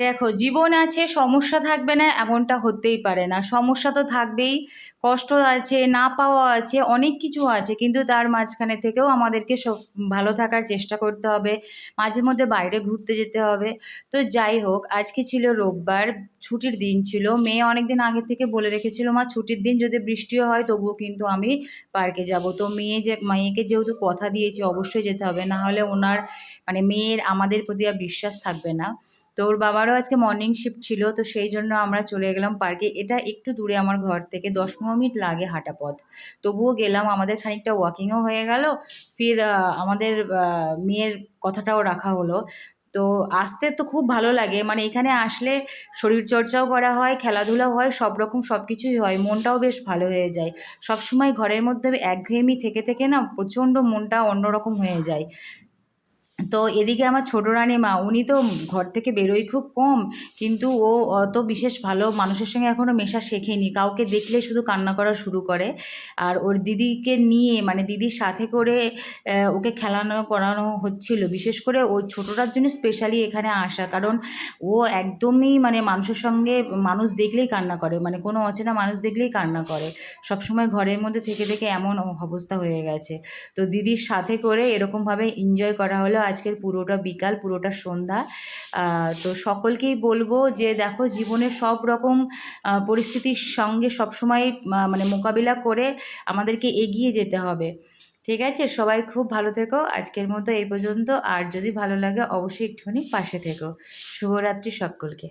দেখো, জীবন আছে, সমস্যা থাকবে না, এমনটা হতেই পারে না। সমস্যা তো থাকবেই, কষ্ট আছে, না পাওয়া আছে, অনেক কিছু আছে, কিন্তু তার মাঝখানে থেকেও আমাদেরকে সব ভালো থাকার চেষ্টা করতে হবে, মাঝে মধ্যে বাইরে ঘুরতে যেতে হবে। তো যাই হোক, আজকে ছিল রোববার, ছুটির দিন ছিল। মেয়ে অনেক দিন আগে থেকে বলে রেখেছিল, মা, ছুটির দিন যদি বৃষ্টিও হয়, তবুও কিন্তু আমি পার্কে যাব। তো মেয়ে যে, মেয়েকে যেহেতু কথা দিয়েছি, অবশ্যই যেতে হবে। না হলে ওনার মানে মেয়ের, আমাদের প্রতি আর বিশ্বাস থাকবে না। তো ওর বাবারও আজকে মর্নিং শিফট ছিল, তো সেই জন্য আমরা চলে গেলাম পার্কে এটা একটু দূরে আমার ঘর থেকে, দশ পনেরো মিনিট লাগে হাঁটা পথ। তবুও গেলাম, আমাদের খানিকটা ওয়াকিংও হয়ে গেল। ফির আমাদের মেয়ের কথাটাও রাখা হলো। তো আসতে তো খুব ভালো লাগে মানে এখানে আসলে শরীরচর্চাও করা হয়, খেলাধুলাও হয়, সব রকম সব কিছুই হয়, মনটাও বেশ ভালো হয়ে যায়। সবসময় ঘরের মধ্যে একঘেয়েমি থেকে থেকে না প্রচণ্ড মনটা অন্যরকম হয়ে যায়। তো এদিকে আমার ছোট রানীমা উনি তো ঘর থেকে বেরোয় খুব কম, কিন্তু ও অত বিশেষ ভালো মানুষের সঙ্গে এখনও মেশা শেখেনি। কাউকে দেখলে শুধু কান্না করা শুরু করে। আর ওর দিদিকে নিয়ে মানে দিদির সাথে করে ওকে খেলানো করানো হচ্ছিল। বিশেষ করে ওই ছোটোটার জন্য স্পেশালি এখানে আসা। কারণ ও একদমই মানে মানুষের সঙ্গে মানুষ দেখলেই কান্না করে। মানে কোনো অচেনা মানুষ দেখলেই কান্না করে। সবসময় ঘরের মধ্যে থেকে থেকে এমন অবস্থা হয়ে গেছে। তো দিদির সাথে করে এরকমভাবে এনজয় করা হলো। আজকের পুরোটা বিকাল, পুরোটা সন্ধ্যা। তো সকলকেই বলব যে দেখো জীবনের সব রকম পরিস্থিতির সঙ্গে সবসময় মানে মোকাবিলা করে আমাদেরকে এগিয়ে যেতে হবে। ঠিক আছে? সবাই খুব ভালো থেকো। আজকের মতো এই পর্যন্ত। আর যদি ভালো লাগে, অবশ্যই একটুখানি পাশে থেকো। শুভরাত্রি সকলকে।